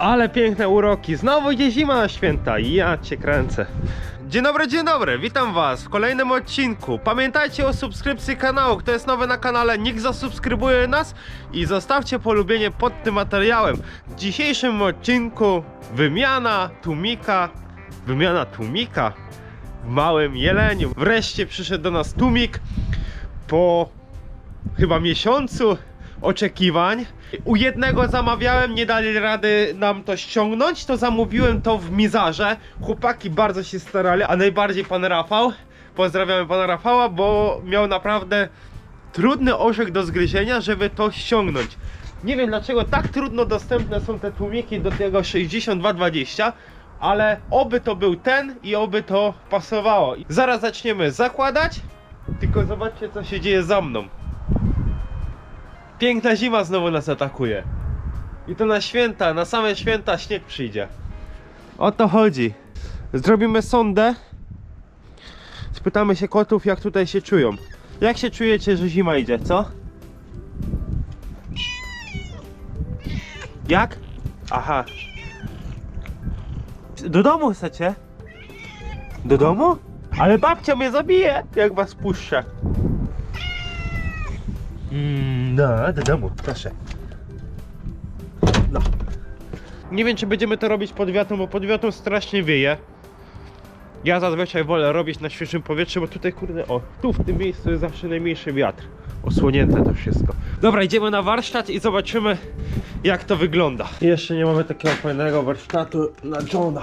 Ale piękne uroki. Znowu idzie zima na święta. Ja cię kręcę. Dzień dobry, dzień dobry. Witam was w kolejnym odcinku. Pamiętajcie o subskrypcji kanału. Kto jest nowy na kanale, niech zasubskrybuje nas i zostawcie polubienie pod tym materiałem. W dzisiejszym odcinku wymiana tłumika. Wymiana tłumika w Małym Jeleniu. Wreszcie przyszedł do nas tłumik po chyba miesiącu oczekiwań. U jednego zamawiałem, nie dali rady nam to ściągnąć, to zamówiłem to w Mizarze. Chłopaki bardzo się starali, a najbardziej pan Rafał. Pozdrawiamy pana Rafała, bo miał naprawdę trudny orzech do zgryzienia, żeby to ściągnąć. Nie wiem dlaczego tak trudno dostępne są te tłumiki do tego 6220, ale oby to był ten i oby to pasowało. Zaraz zaczniemy zakładać, tylko zobaczcie co się dzieje za mną. Piękna zima znowu nas atakuje. I to na święta, na same święta śnieg przyjdzie. O to chodzi. Zrobimy sondę. Spytamy się kotów, jak tutaj się czują. Jak się czujecie, że zima idzie, co? Jak? Aha. Do domu chcecie? Do domu? Ale babcia mnie zabije, jak was puszczę. No, do domu, proszę. No. Nie wiem, czy będziemy to robić pod wiatrem, bo pod wiatrem strasznie wieje. Ja zazwyczaj wolę robić na świeżym powietrzu, bo tutaj, kurde, o, tu w tym miejscu jest zawsze najmniejszy wiatr. Osłonięte to wszystko. Dobra, idziemy na warsztat i zobaczymy, jak to wygląda. Jeszcze nie mamy takiego fajnego warsztatu na Johna.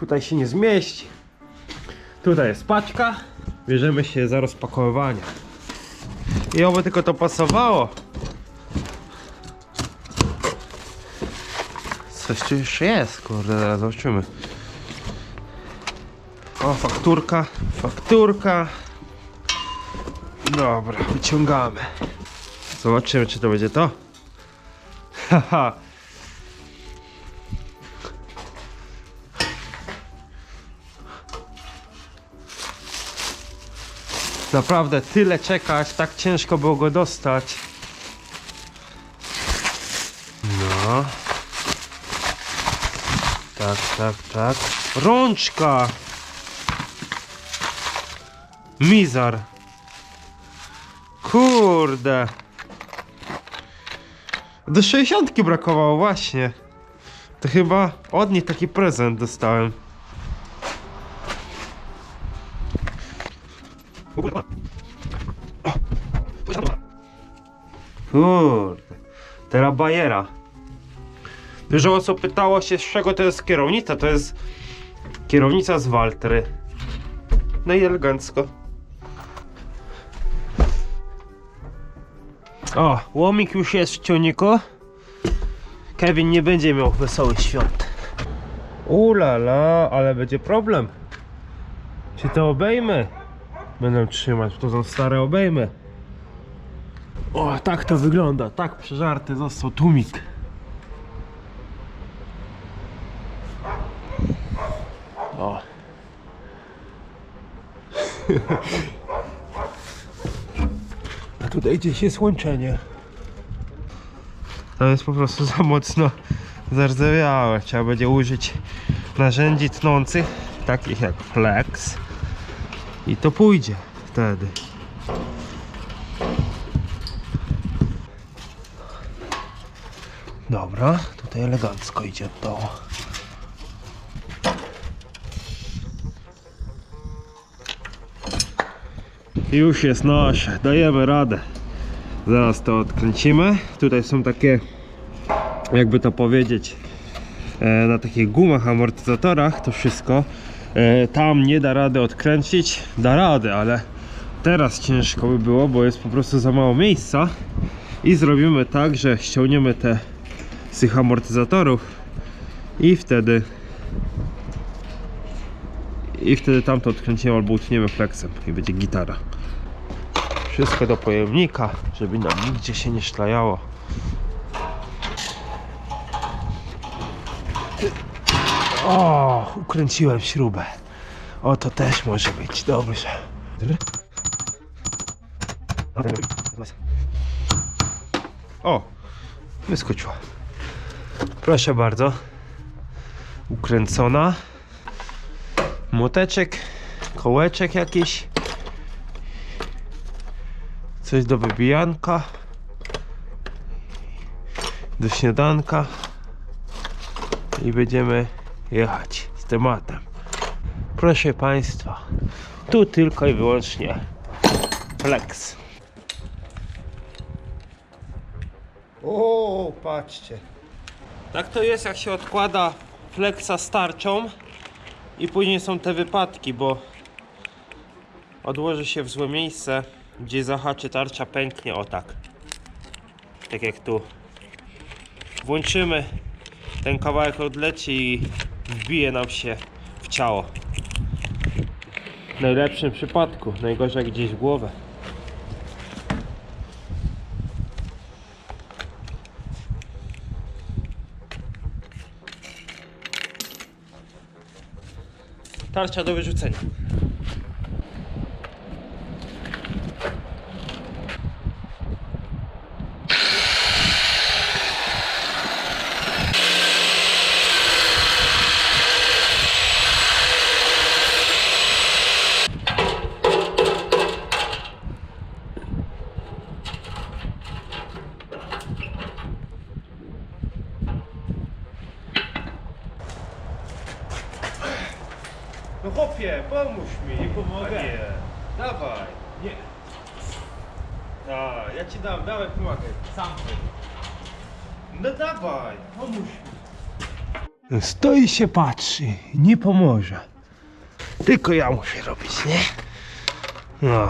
Tutaj się nie zmieści. Tutaj jest paczka. Bierzemy się za rozpakowywanie. I oby tylko to pasowało. Coś tu jeszcze jest, kurde, zaraz zobaczymy. O, fakturka, fakturka. Dobra, wyciągamy. Zobaczymy, czy to będzie to. Haha. Naprawdę tyle czekać, tak ciężko było go dostać. No. Tak, tak, tak. Rączka! Mizar. Kurde. Do 60 brakowało właśnie. To chyba od nich taki prezent dostałem. Kurde. Teraz bajera. Dużo osób pytało się, z czego to jest kierownica. To jest kierownica z Waltry. No i elegancko. O, łomik już jest w ciągniku. Kevin nie będzie miał wesołych świąt. Ulala, ale będzie problem. Czy te obejmy będą trzymać? To są stare obejmy. O, tak to wygląda. Tak przeżarty został tłumik. O. A tutaj gdzieś jest łączenie. To jest po prostu za mocno zardzewiałe. Trzeba będzie użyć narzędzi tnących, takich jak flex. I to pójdzie wtedy. Dobra, tutaj elegancko idzie dołu. Już jest nasze, dajemy radę. Zaraz to odkręcimy. Tutaj są takie, jakby to powiedzieć, e, na takich gumach, amortyzatorach to wszystko. E, tam nie da rady odkręcić, da radę, ale teraz ciężko by było, bo jest po prostu za mało miejsca. I zrobimy tak, że ściągniemy te z tych amortyzatorów i wtedy i wtedy tamto odkręcimy albo utniemy flexem i będzie gitara. Wszystko do pojemnika, żeby nam nigdzie się nie szlajało. O, ukręciłem śrubę. O, to też może być dobrze. O, wyskoczyła. Proszę bardzo. ukręcona. Młoteczek, kołeczek jakiś. Coś do wybijanka. Do śniadanka. I będziemy jechać z tematem. Proszę Państwa, tu tylko i wyłącznie flex. O, patrzcie. Tak to jest, jak się odkłada flexa z tarczą i później są te wypadki, bo odłoży się w złe miejsce, gdzie zahaczy tarcza, pęknie o tak. Tak jak tu. Włączymy, ten kawałek odleci i wbije nam się w ciało. W najlepszym przypadku, najgorzej gdzieś w głowę. Tarcza do wyrzucenia. No chłopie, pomóż mi. Nie pomogę. Dawaj. Nie. A, ja ci dam, dawaj pomagaj. Sam No dawaj, pomóż mi. Stoi się patrzy, nie pomoże. Tylko ja muszę robić, nie? No.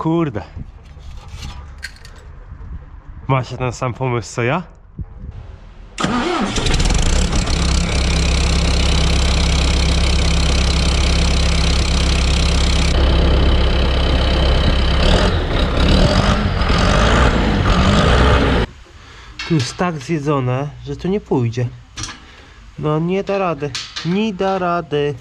Kurde. Macie ten sam pomysł co ja? Tu jest tak zjedzone, że to nie pójdzie. No nie da rady. Nie da rady.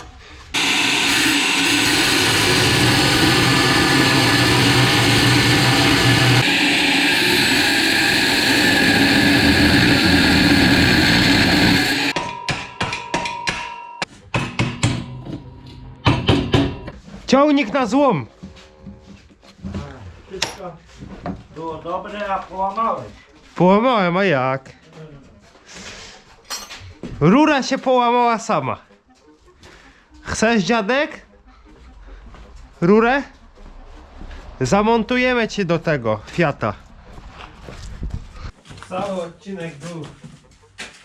Ciągnik na złom. Wszystko było dobre, a połamałeś. Połamałem, a jak? Rura się połamała sama. Chcesz dziadek? Rurę? Zamontujemy ci do tego Fiata. Cały odcinek był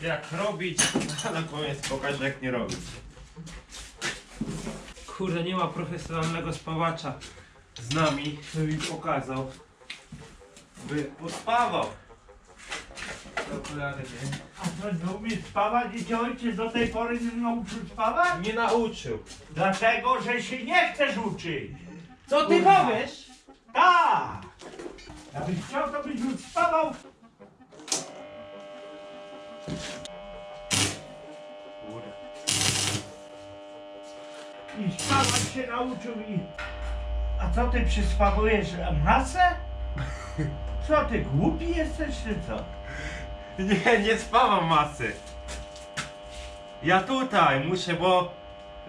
jak robić, a na koniec pokażę jak nie robić. Kurde, nie ma profesjonalnego spawacza z nami, by mi pokazał. By pospawał. Okulary nie. A co, nie umiesz spawać? I cię ojciec do tej pory nie nauczył spawać? Nie nauczył. Dlatego, że się nie chcesz uczyć. Co ty powiesz? Tak! Jakbyś chciał, to byś już spawał. Spawać się nauczył i... A co ty przyspawujesz masę? Co ty, głupi jesteś czy co? Nie, nie spawam masy. Ja tutaj muszę, bo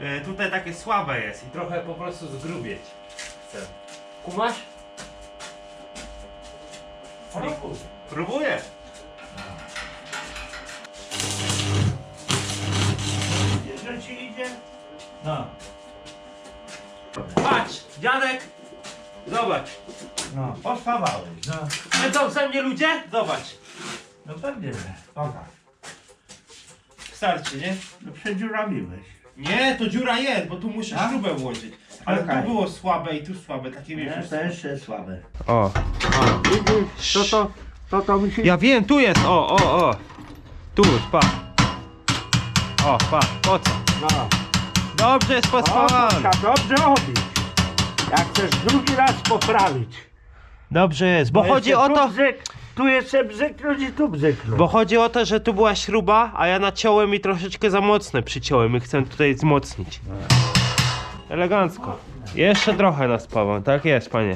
y, tutaj takie słabe jest i trochę po prostu zgrubieć chcę. Kumasz? Próbuj. Próbuję. Że ci idzie? No, Patrz, dziadek. Zobacz. no, pospawałeś, no. Będą ze mnie ludzie? Zobacz. No pewnie, że. Pokaż. Starczy, nie? No przedziurawiłeś. Nie, to dziura jest, bo tu muszę A? śrubę włożyć. Ale Okej. tu było słabe i tu słabe, takie Nie, wiesz. to jeszcze słabe. O. Widzisz, to to, to to mi się... Ja wiem, tu jest, o, o, o. Tu, pa. O, pa, po co? No. Dobrze jest trzeba dobrze robić. Jak chcesz drugi raz poprawić. Dobrze jest, bo chodzi jeszcze o tu to, Bzyk, tu jeszcze bzyknąć i tu bzyknąć. bo chodzi o to, że tu była śruba, a ja naciąłem i troszeczkę za mocno przyciąłem i chcę tutaj wzmocnić. Elegancko. Jeszcze trochę naspawam, tak jest, panie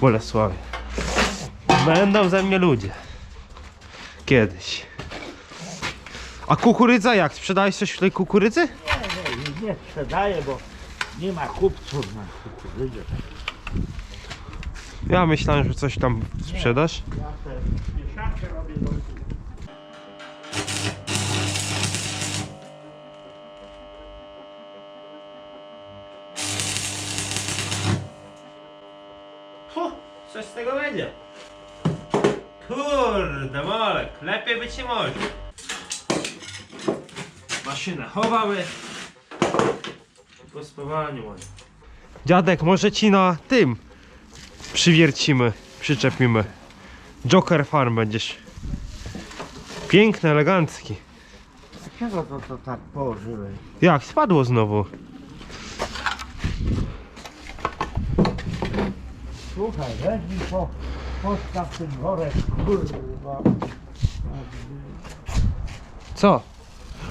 Bolesławie. Będą ze mnie ludzie. Kiedyś. A kukurydza jak? Sprzedałeś coś w tej kukurydzy? Nie, nie, nie sprzedaję, bo nie ma kupców na kukurydzy. Ja myślałem, że coś tam sprzedasz. Ja te mieszankę robię do coś z tego będzie. Kurde, Molek, lepiej być nie może. Maszynę chowamy. Moje. Dziadek, może ci na tym przywiercimy, przyczepimy. Joker Farm będziesz. Piękny, elegancki. Dlaczego to, to tak położyłeś? Jak, spadło znowu. Słuchaj, weź mi po, postaw ten worek, kurwa. Co?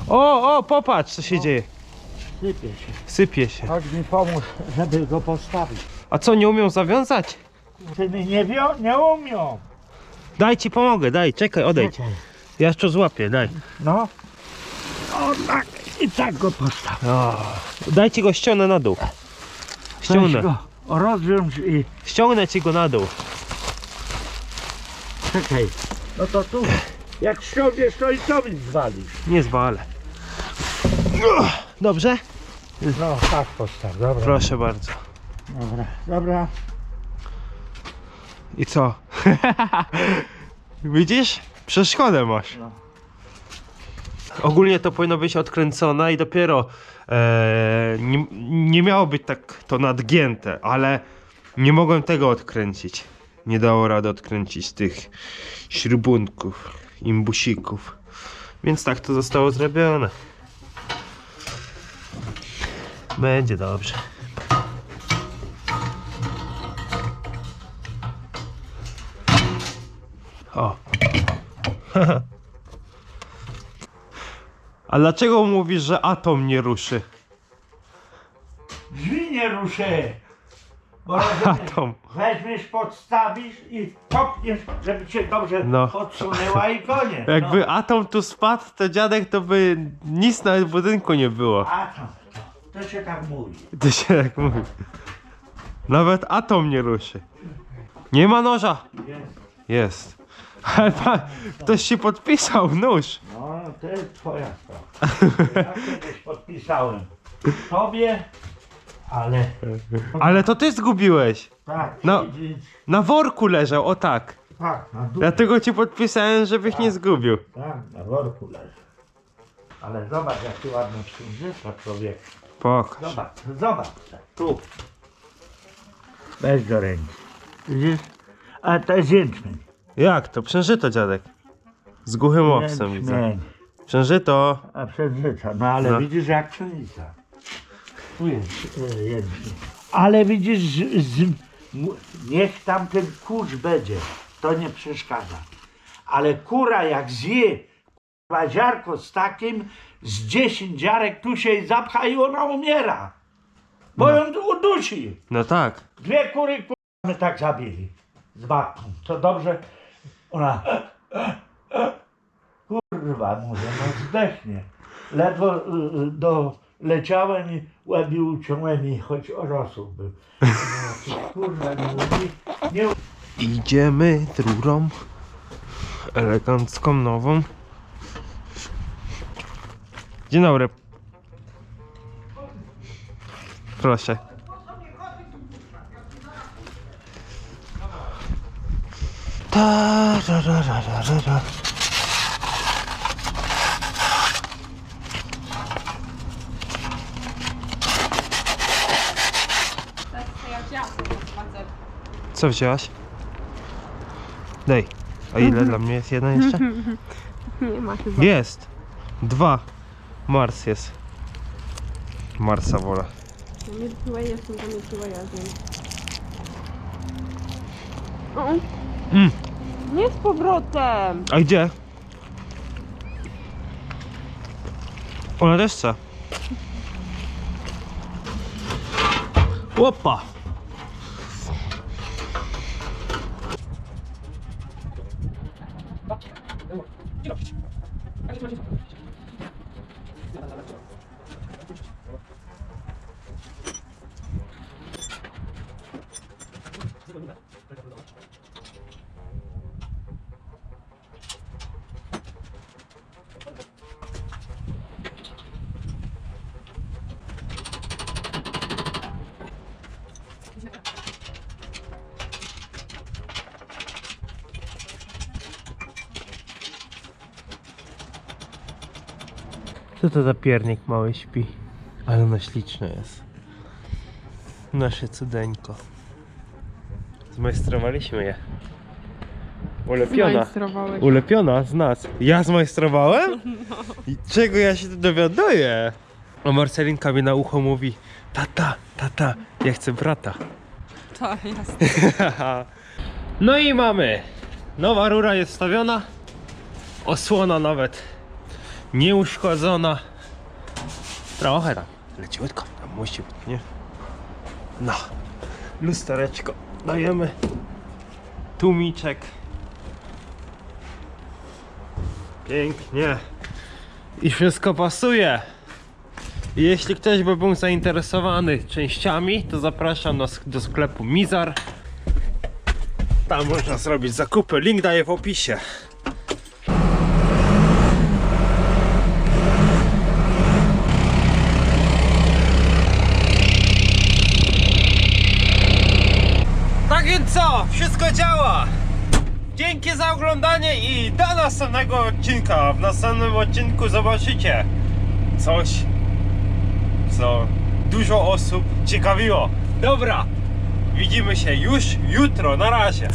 O, o, popatrz co się dzieje. Sypie się. Sypie się. Chodź mi pomóż, żeby go postawić. A co, nie umią zawiązać? Mi nie wią, nie umią. Daj ci pomogę, daj, czekaj, odejdź. Czekaj. Ja jeszcze złapię, daj. No. O tak, i tak go postaw. O, dajcie go ściągnę na dół. Weź Ściągnę. go rozwiąż i Ściągnę ci go na dół. czekaj. No to tu. Jak ściągniesz, to i to mi zwalisz. Nie zwalę. Dobrze? No, tak postaw, dobra. Proszę bardzo. Dobra, dobra. I co? Widzisz? Przeszkodę masz. No. Ogólnie to powinno być odkręcone i dopiero e, nie, nie miało być tak to nadgięte, ale nie mogłem tego odkręcić. Nie dało rady odkręcić tych śrubunków, imbusików. Więc tak to zostało zrobione. Będzie dobrze. O. A dlaczego mówisz, że atom nie ruszy? Drzwi nie ruszę. Bo rozumiesz, Atom. weźmiesz, podstawisz i kopniesz, żeby cię dobrze No. odsunęła i koniec. Jakby no. atom tu spadł, to dziadek to by nic na budynku nie było. A to, to, się tak mówi. To się tak mówi. Nawet atom nie ruszy. Nie ma noża. Jest. Jest. Ale pan, ktoś się podpisał, nóż. No, to jest twoja sprawa. Ja kiedyś podpisałem tobie, ale Ale to ty zgubiłeś. tak, No. widzisz, Na worku leżał, o tak. tak, na dół, Dlatego ci podpisałem, żebyś nie zgubił. tak, na worku leży. Ale zobacz, jak ty ładnie księżyca człowiek. Pokaż. Zobacz, zobacz, tu. Weź do ręki. Widzisz? A to jest jęczmień. Jak to? Przężyto dziadek. Z głuchym owsem widzę. Jęczmień. Przężyto. A przeżyca, no ale No. widzisz jak pszenica. Tu jest e, jęczmień. Ale widzisz, z, z, niech tam ten kurz będzie, to nie przeszkadza. Ale kura jak zje ziarko z takim, z 10 ziarek tu się i zapcha i ona umiera. Bo No. ją udusi. No tak. Dwie kury my tak zabili. Z babką. To dobrze. Ona. Kurwa, mówię, no zdechnie. Ledwo y, y, doleciałem i łebi uciąłem i choć orosł był. No, kurwa, nie mówi. Nie Idziemy rurą elegancką, nową. Dzień dobry. Proszę. Ta, ra, ra, ra, ra, ra. Co wzięłaś? Dej. A ile dla mnie jest jedna jeszcze? Nie ma chyba. Jest. Dwa. Mars jest. Marsa. Milky Way jestem za Milky Mm. nie z powrotem! A gdzie? Ona też chce. Opa! Hasta la próxima. Co to za piernik mały śpi? Ale ono śliczne jest. Nasze cudeńko. Zmajstrowaliśmy je. Ulepiona. Zmajstrowałeś. Ulepiona z nas. Ja zmajstrowałem? I czego ja się tu dowiaduję? A Marcelinka mi na ucho mówi Tata, tata, ja chcę brata. Tak, jasne. no i mamy. Nowa rura jest wstawiona. Osłona nawet nieuszkodzona. Trochę tam leciutko, tam musi być, nie? No, lustereczko dajemy. Tumiczek. Pięknie. I wszystko pasuje. Jeśli ktoś by był zainteresowany częściami, to zapraszam sk- do sklepu Mizar. Tam można zrobić zakupy. Link daję w opisie. Więc co? Wszystko działa! Dzięki za oglądanie i do następnego odcinka. W następnym odcinku zobaczycie coś, co dużo osób ciekawiło. Dobra, widzimy się już jutro. Na razie.